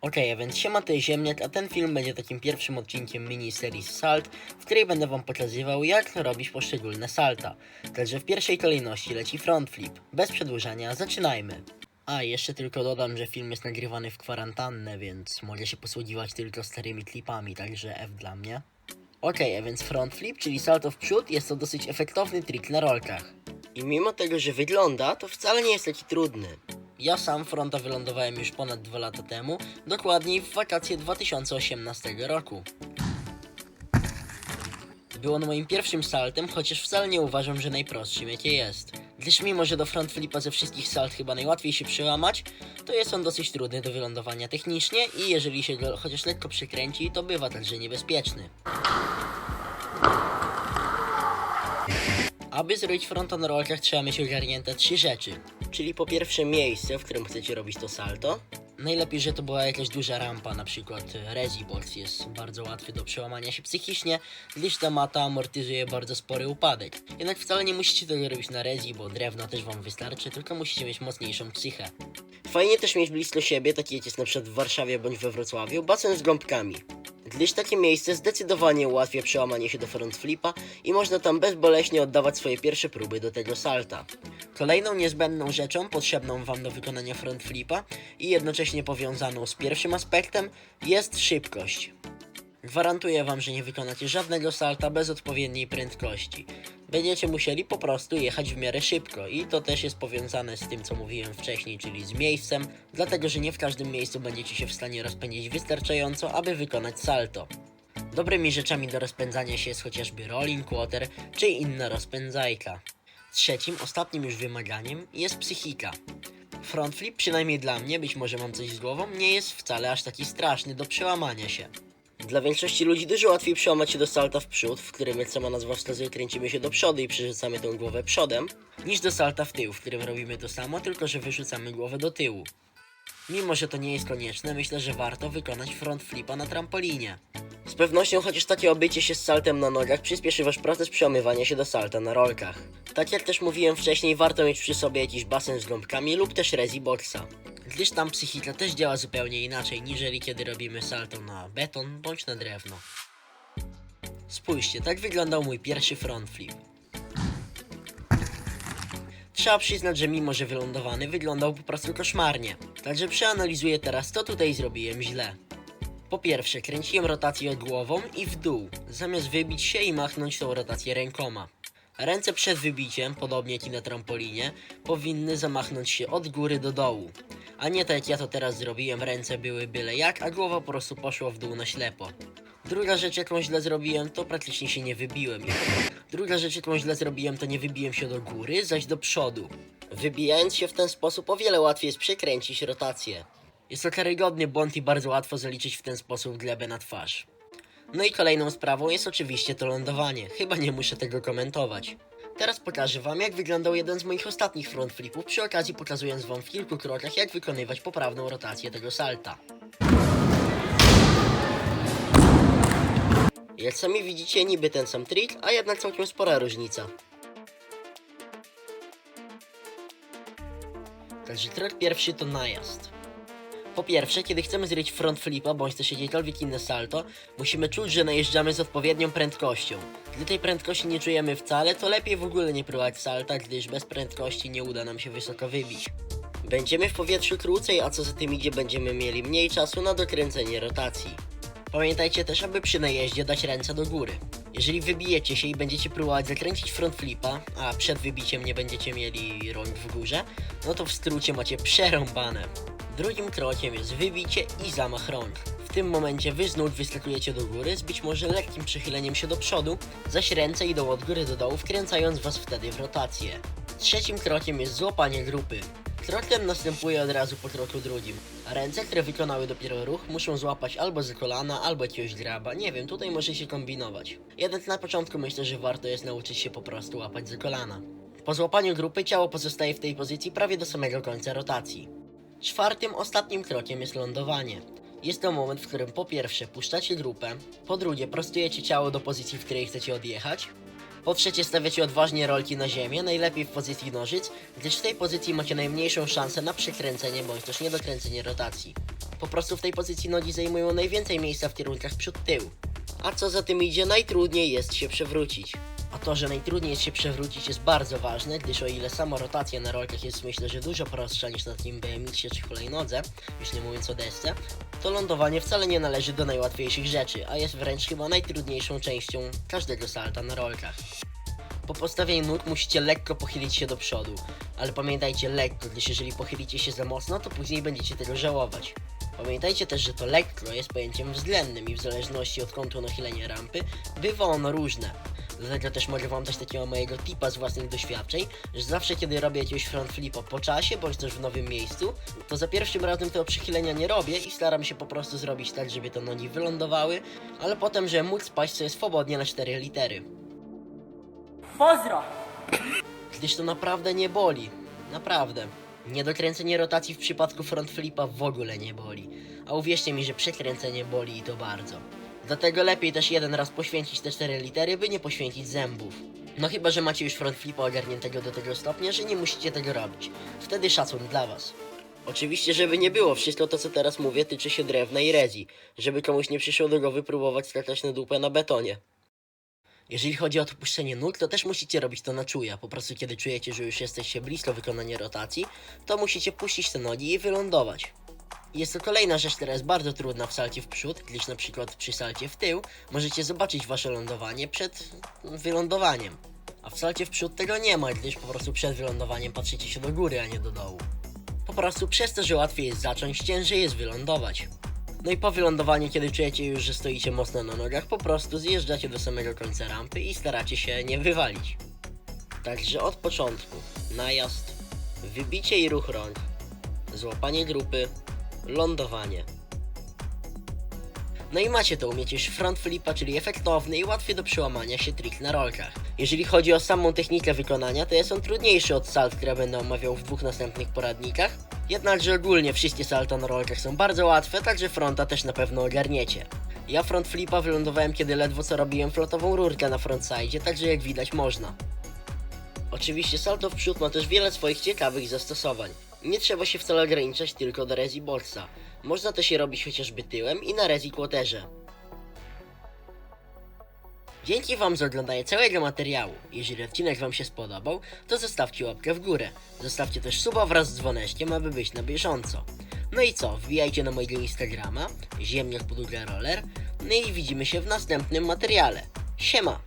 Okej, a więc siema, to jest Ziemniak, a ten film będzie takim pierwszym odcinkiem miniserii Salt, w której będę wam pokazywał jak robić poszczególne salta. Także w pierwszej kolejności leci front flip. Bez przedłużania, zaczynajmy. A, jeszcze tylko dodam, że film jest nagrywany w kwarantannę, więc mogę się posługiwać tylko starymi klipami, także F dla mnie. Okej, a więc front flip, czyli salto w przód, jest to dosyć efektowny trik na rolkach. I mimo tego, że wygląda, to wcale nie jest taki trudny. Ja sam fronta wylądowałem już ponad 2 lata temu, dokładniej w wakacje 2018 roku. Było on moim pierwszym saltem, chociaż wcale nie uważam, że najprostszym jakie jest. Gdyż mimo, że do front flipa ze wszystkich salt chyba najłatwiej się przełamać, to jest on dosyć trudny do wylądowania technicznie i jeżeli się go chociaż lekko przykręci, to bywa także niebezpieczny. Aby zrobić fronta na rolkach trzeba mieć ogarnięte trzy rzeczy. Czyli po pierwsze miejsce, w którym chcecie robić to salto. Najlepiej, że to była jakaś duża rampa, na przykład e, Rezibox jest bardzo łatwy do przełamania się psychicznie, gdyż ta mata amortyzuje bardzo spory upadek. Jednak wcale nie musicie tego robić na Rezi, bo drewno też wam wystarczy, tylko musicie mieć mocniejszą psychę. Fajnie też mieć blisko siebie, taki jak jest na przykład w Warszawie bądź we Wrocławiu, basen z gąbkami. Gdyż takie miejsce zdecydowanie ułatwia przełamanie się do front flipa i można tam bezboleśnie oddawać swoje pierwsze próby do tego salta. Kolejną niezbędną rzeczą potrzebną Wam do wykonania front flipa i jednocześnie powiązaną z pierwszym aspektem jest szybkość. Gwarantuję Wam, że nie wykonacie żadnego salta bez odpowiedniej prędkości. Będziecie musieli po prostu jechać w miarę szybko i to też jest powiązane z tym, co mówiłem wcześniej, czyli z miejscem, dlatego że nie w każdym miejscu będziecie się w stanie rozpędzić wystarczająco, aby wykonać salto. Dobrymi rzeczami do rozpędzania się jest chociażby rolling quarter czy inna rozpędzajka. Trzecim, ostatnim już wymaganiem jest psychika. Front flip, przynajmniej dla mnie, być może mam coś z głową, nie jest wcale aż taki straszny do przełamania się. Dla większości ludzi dużo łatwiej przełamać się do salta w przód, w którym jak sama nazwa wskazuje kręcimy się do przodu i przerzucamy tą głowę przodem, niż do salta w tył, w którym robimy to samo, tylko że wyrzucamy głowę do tyłu. Mimo, że to nie jest konieczne, myślę, że warto wykonać front flipa na trampolinie. Z pewnością chociaż takie obycie się z saltem na nogach przyspieszy wasz proces przełamywania się do salta na rolkach. Tak jak też mówiłem wcześniej, warto mieć przy sobie jakiś basen z gąbkami lub też rezi boxa. Gdyż tam psychika też działa zupełnie inaczej, niżeli kiedy robimy salto na beton bądź na drewno. Spójrzcie, tak wyglądał mój pierwszy front flip. Trzeba przyznać, że mimo, że wylądowany, wyglądał po prostu koszmarnie. Także przeanalizuję teraz, co tutaj zrobiłem źle. Po pierwsze, kręciłem rotację głową i w dół, zamiast wybić się i machnąć tą rotację rękoma. Ręce przed wybiciem, podobnie jak i na trampolinie, powinny zamachnąć się od góry do dołu. A nie tak jak ja to teraz zrobiłem, ręce były byle jak, a głowa po prostu poszła w dół na ślepo. Druga rzecz, jaką źle zrobiłem, to praktycznie się nie wybiłem. Druga rzecz, jaką źle zrobiłem, to nie wybiłem się do góry, zaś do przodu. Wybijając się w ten sposób, o wiele łatwiej jest przekręcić rotację. Jest to karygodny błąd i bardzo łatwo zaliczyć w ten sposób glebę na twarz. No i kolejną sprawą jest oczywiście to lądowanie. Chyba nie muszę tego komentować. Teraz pokażę wam jak wyglądał jeden z moich ostatnich front flipów, przy okazji pokazując wam w kilku krokach jak wykonywać poprawną rotację tego salta. Jak sami widzicie, niby ten sam trik, a jednak całkiem spora różnica. Także krok pierwszy to najazd. Po pierwsze, kiedy chcemy zrobić front flipa bądź też jakiekolwiek inne salto, musimy czuć, że najeżdżamy z odpowiednią prędkością. Gdy tej prędkości nie czujemy wcale, to lepiej w ogóle nie próbować salta, gdyż bez prędkości nie uda nam się wysoko wybić. Będziemy w powietrzu krócej, a co za tym idzie, będziemy mieli mniej czasu na dokręcenie rotacji. Pamiętajcie też, aby przy najeździe dać ręce do góry. Jeżeli wybijecie się i będziecie próbować zakręcić front flipa, a przed wybiciem nie będziecie mieli rąk w górze, no to w skrócie macie przerąbane. Drugim krokiem jest wybicie i zamach rąk. W tym momencie wy znów wyskakujecie do góry z być może lekkim przychyleniem się do przodu, zaś ręce idą od góry do dołu, wkręcając was wtedy w rotację. Trzecim krokiem jest złapanie grupy. Krok ten następuje od razu po kroku drugim, ręce, które wykonały dopiero ruch, muszą złapać albo za kolana, albo jakiegoś graba, nie wiem, tutaj może się kombinować. Jednak na początku myślę, że warto jest nauczyć się po prostu łapać za kolana. Po złapaniu grupy ciało pozostaje w tej pozycji prawie do samego końca rotacji. Czwartym, ostatnim krokiem jest lądowanie. Jest to moment, w którym po pierwsze puszczacie grupę, po drugie prostujecie ciało do pozycji, w której chcecie odjechać, po trzecie stawiacie odważnie rolki na ziemię, najlepiej w pozycji nożyc, gdyż w tej pozycji macie najmniejszą szansę na przekręcenie bądź też niedokręcenie rotacji. Po prostu w tej pozycji nogi zajmują najwięcej miejsca w kierunkach przód-tył. A co za tym idzie, najtrudniej jest się przewrócić. A to, że najtrudniej jest się przewrócić jest bardzo ważne, gdyż o ile sama rotacja na rolkach jest myślę, że dużo prostsza niż na takim BMX-ie czy hulajnodze, już nie mówiąc o desce, to lądowanie wcale nie należy do najłatwiejszych rzeczy, a jest wręcz chyba najtrudniejszą częścią każdego salta na rolkach. Po postawieniu nóg musicie lekko pochylić się do przodu, ale pamiętajcie lekko, gdyż jeżeli pochylicie się za mocno, to później będziecie tego żałować. Pamiętajcie też, że to lekko jest pojęciem względnym i w zależności od kątu nachylenia rampy bywa ono różne. Dlatego też mogę wam dać takiego mojego tipa z własnych doświadczeń, że zawsze kiedy robię jakiegoś front flipa po czasie, bądź też w nowym miejscu, to za pierwszym razem tego przychylenia nie robię i staram się po prostu zrobić tak, żeby te nogi wylądowały, ale potem, żeby móc spaść sobie swobodnie na cztery litery. Pozdro! Gdyż to naprawdę nie boli. Naprawdę. Niedokręcenie rotacji w przypadku front flipa w ogóle nie boli. A uwierzcie mi, że przekręcenie boli i to bardzo. Dlatego lepiej też jeden raz poświęcić te cztery litery, by nie poświęcić zębów. No chyba, że macie już front flipa ogarniętego do tego stopnia, że nie musicie tego robić. Wtedy szacun dla was. Oczywiście, żeby nie było, wszystko to co teraz mówię tyczy się drewna i rezi, żeby komuś nie przyszło do głowy próbować skakać na dupę na betonie. Jeżeli chodzi o odpuszczenie nóg, to też musicie robić to na czuja. Po prostu kiedy czujecie, że już jesteście blisko wykonania rotacji, to musicie puścić te nogi i wylądować. Jest to kolejna rzecz, która jest bardzo trudna w salcie w przód, gdyż na przykład przy salcie w tył możecie zobaczyć wasze lądowanie przed wylądowaniem. A w salcie w przód tego nie ma, gdyż po prostu przed wylądowaniem patrzycie się do góry, a nie do dołu. Po prostu przez to, że łatwiej jest zacząć, ciężej jest wylądować. No i po wylądowaniu, kiedy czujecie już, że stoicie mocno na nogach, po prostu zjeżdżacie do samego końca rampy i staracie się nie wywalić. Także od początku najazd, wybicie i ruch rąk, złapanie grupy, lądowanie. No i macie to, umiecie już front flipa, czyli efektowny i łatwy do przełamania się trik na rolkach. Jeżeli chodzi o samą technikę wykonania, to jest on trudniejszy od salt, które będę omawiał w dwóch następnych poradnikach. Jednakże ogólnie wszystkie salta na rolkach są bardzo łatwe, także fronta też na pewno ogarniecie. Ja front flipa wylądowałem kiedy ledwo co robiłem flotową rurkę na frontside, także jak widać można. Oczywiście salto w przód ma też wiele swoich ciekawych zastosowań. Nie trzeba się wcale ograniczać tylko do rezi boxa. Można to się robić chociażby tyłem i na rezi quarterze. Dzięki Wam za oglądanie całego materiału. Jeżeli odcinek Wam się spodobał, to zostawcie łapkę w górę. Zostawcie też suba wraz z dzwoneczkiem, aby być na bieżąco. No i co, wbijajcie na mojego Instagrama, ziemniak podługa roller, no i widzimy się w następnym materiale. Siema!